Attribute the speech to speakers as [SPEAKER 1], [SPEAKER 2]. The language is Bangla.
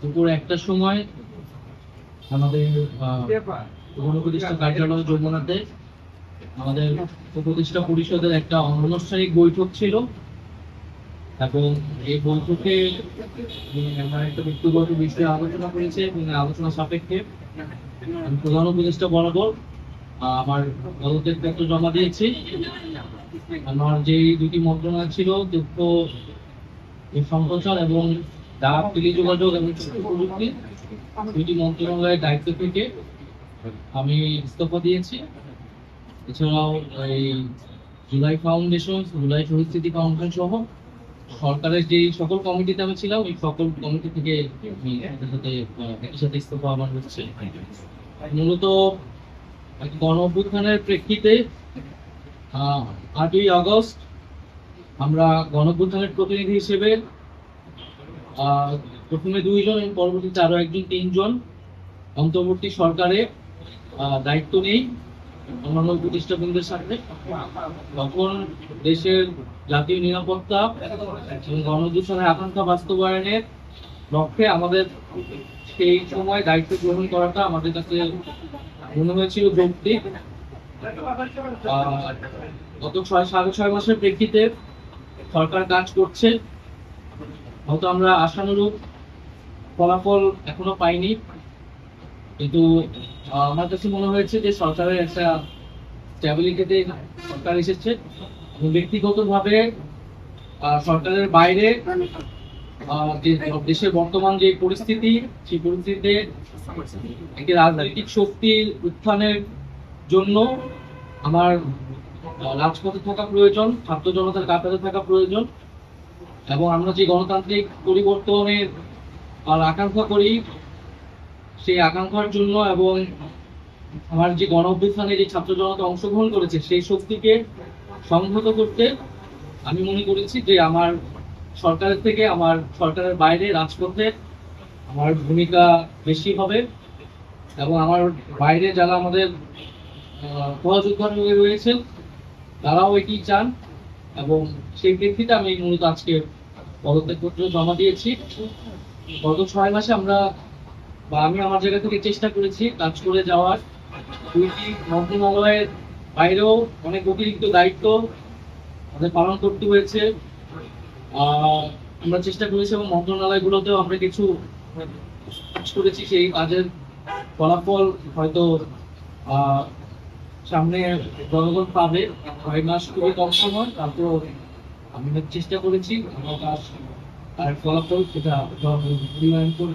[SPEAKER 1] দুপুর একটার সময় আমাদের গণপ্রতিষ্ঠা কার্যালয় যমুনাতে আমাদের উপদেষ্টা পরিষদের একটা অনানুষ্ঠানিক বৈঠক ছিল। এবং এই বৈঠকে আমরা একটা ব্যক্তিগত বিষয়ে আলোচনা করেছে এবং আলোচনা সাপেক্ষে আমি প্রধান উপদেষ্টা বরাবর আমার পদত্যাগ পত্র জমা দিয়েছি। আমার যে দুটি মন্ত্রণালয় ছিল তথ্য সম্প্রচার এবং ডাক টেলিযোগাযোগ এবং প্রযুক্তি মন্ত্রণালয়ের দায়িত্ব থেকে আমি ইস্তফা দিয়েছি। এছাড়াও এই জুলাই ফাউন্ডেশন জুলাই ফাউন্ডেশন সহ সরকারের যে সকল কমিটিতে আমি ছিলাম, এই সকল কমিটি থেকে সাথে, একই সাথে ইস্তফা আমার হচ্ছে মূলত গণ অভ্যুত্থানের প্রেক্ষিতে আটই আগস্ট আমরা গণ প্রতিনিধি হিসেবে প্রথমে দুইজন, এবং পরবর্তীতে আরও একজন, তিনজন। অন্তর্বর্তী সরকারে দায়িত্ব নেই। অন্যান্য প্রতিষ্ঠানদের সাথে। তখন দেশের জাতীয় নিরাপত্তা এবং গণদূষণের আকাঙ্ক্ষা বাস্তবায়নের লক্ষ্যে আমাদের সেই সময় দায়িত্ব গ্রহণ করাটা আমাদের কাছে মনে হয়েছিল যৌক্তিক। গত ছয়, সাড়ে ছয় মাসের প্রেক্ষিতে সরকার কাজ করছে। হয়তো আমরা আশানুরূপ ফলাফল এখনও পাইনি। কিন্তু আমার কাছে মনে হয়েছে যে সরকারের একটা স্ট্যাবিলিটিতে সরকার এসেছে। ব্যক্তিগতভাবে সরকারের বাইরে দেশের বর্তমান যে পরিস্থিতি, সেই পরিস্থিতিতে একটি রাজনৈতিক শক্তির উত্থানের জন্য আমার রাজপথে থাকা প্রয়োজন, ছাত্র জনতার কাতারে থাকা প্রয়োজন। এবং আমরা যে গণতান্ত্রিক পরিবর্তনের আর আকাঙ্ক্ষা করি, সেই আকাঙ্ক্ষার জন্য এবং আমার যে গণ অভ্যুত্থানে যে ছাত্র জনতা অংশগ্রহণ করেছে, সেই শক্তিকে সংহত করতে আমি মনে করেছি যে আমার সরকারের থেকে, আমার সরকারের বাইরে রাজপথে আমার ভূমিকা বেশি হবে এবং আমার বাইরে যারা আমাদের সহযোদ্ধা হয়ে রয়েছেন, তারাও এটি চান এবং সেই প্রেক্ষিতে আমি মূলত আজকে পদত্যাগ পত্র জমা দিয়েছি। গত ছয় মাসে আমরা বা আমি আমার জায়গা থেকে চেষ্টা করেছি কাজ করে যাওয়ার। দুইটি মন্ত্রণালয়ের বাইরেও অনেক অতিরিক্ত দায়িত্ব আমাদের পালন করতে হয়েছে। আমরা চেষ্টা করেছি এবং মন্ত্রণালয়গুলোতেও আমরা কিছু কাজ করেছি, সেই কাজের ফলাফল হয়তো সামনে জনগণ পাবে। ছয় মাস খুবই কম সময় তারপর আমি চেষ্টা করেছি আমরা আর ফলাফল সেটা